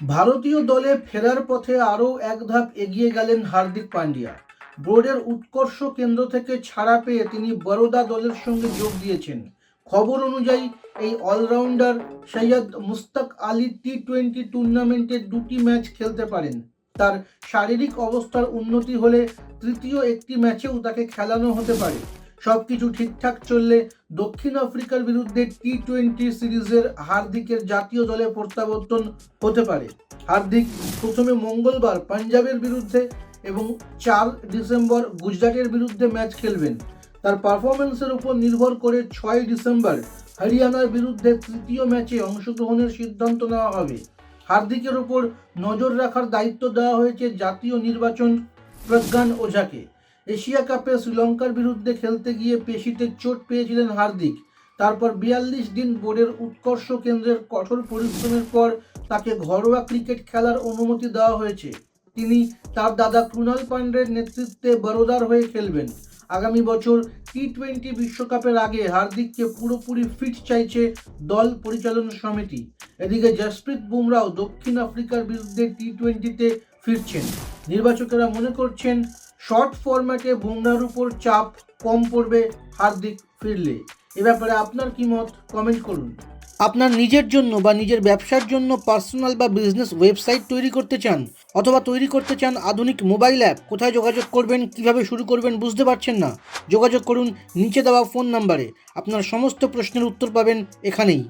ভারতীয় দলে ফেরার পথে আরও এক ধাপ এগিয়ে গেলেন হার্দিক পান্ডিয়া। বোর্ডের উৎকর্ষ কেন্দ্র থেকে ছাড়া পেয়ে তিনি বরোদা দলের সঙ্গে যোগ দিয়েছেন। খবর অনুযায়ী, এই allrounder Syed Mushtaq Ali T twenty টুর্নামেন্টে দুটি ম্যাচ খেলতে পারেন। তার শারীরিক অবস্থার উন্নতি হলে তৃতীয় একটি ম্যাচেও তাকে খেলানো হতে পারে। সবকিছু ঠিকঠাক চললে দক্ষিণ আফ্রিকার বিরুদ্ধে টি টোয়েন্টি সিরিজের হার্দিকের জাতীয় দলে প্রত্যাবর্তন হতে পারে। হার্দিক প্রথমে মঙ্গলবার পাঞ্জাবের বিরুদ্ধে এবং চার ডিসেম্বর গুজরাটের বিরুদ্ধে ম্যাচ খেলবেন। তার পারফরমেন্সের উপর নির্ভর করে ছয় ডিসেম্বর হরিয়ানার বিরুদ্ধে তৃতীয় ম্যাচে অংশগ্রহণের সিদ্ধান্ত নেওয়া হবে। হার্দিকের ওপর নজর রাখার দায়িত্ব দেওয়া হয়েছে জাতীয় নির্বাচন প্রজ্ঞান ওঝাকে। এশিয়া কাপে শ্রীলঙ্কার বিরুদ্ধে খেলতে গিয়ে পেশিতে চোট পেয়েছিলেন হার্দিক। তারপর বিয়াল্লিশ দিন বোর্ডের উৎকর্ষ কেন্দ্রের কঠোর পরিশ্রমের পর তাকে ঘরোয়া ক্রিকেট খেলার অনুমতি দেওয়া হয়েছে। তিনি তার দাদা কৃণাল পান্ডের নেতৃত্বে বরোদার হয়ে খেলবেন। আগামী বছর টি টোয়েন্টি বিশ্বকাপের আগে হার্দিককে পুরোপুরি ফিট চাইছে দল পরিচালনা সমিতি। এদিকে জসপ্রীত বুমরাও দক্ষিণ আফ্রিকার বিরুদ্ধে টি টোয়েন্টিতে ফিরছেন। নির্বাচকেরা মনে করছেন শর্ট ফরম্যাটে বুমরার উপর চাপ কম পড়বে হার্দিক ফিরলে। এ ব্যাপারে আপনার কি মত? কমেন্ট করুন। আপনার নিজের জন্য বা নিজের ব্যবসার জন্য পার্সোনাল বা বিজনেস ওয়েবসাইট তৈরি করতে চান অথবা তৈরি করতে চান আধুনিক মোবাইল অ্যাপ কোথায় যোগাযোগ করবেন, কীভাবে শুরু করবেন বুঝতে পারছেন না? যোগাযোগ করুন নিচে দেওয়া ফোন নাম্বারে আপনার সমস্ত প্রশ্নের উত্তর পাবেন এখানেই।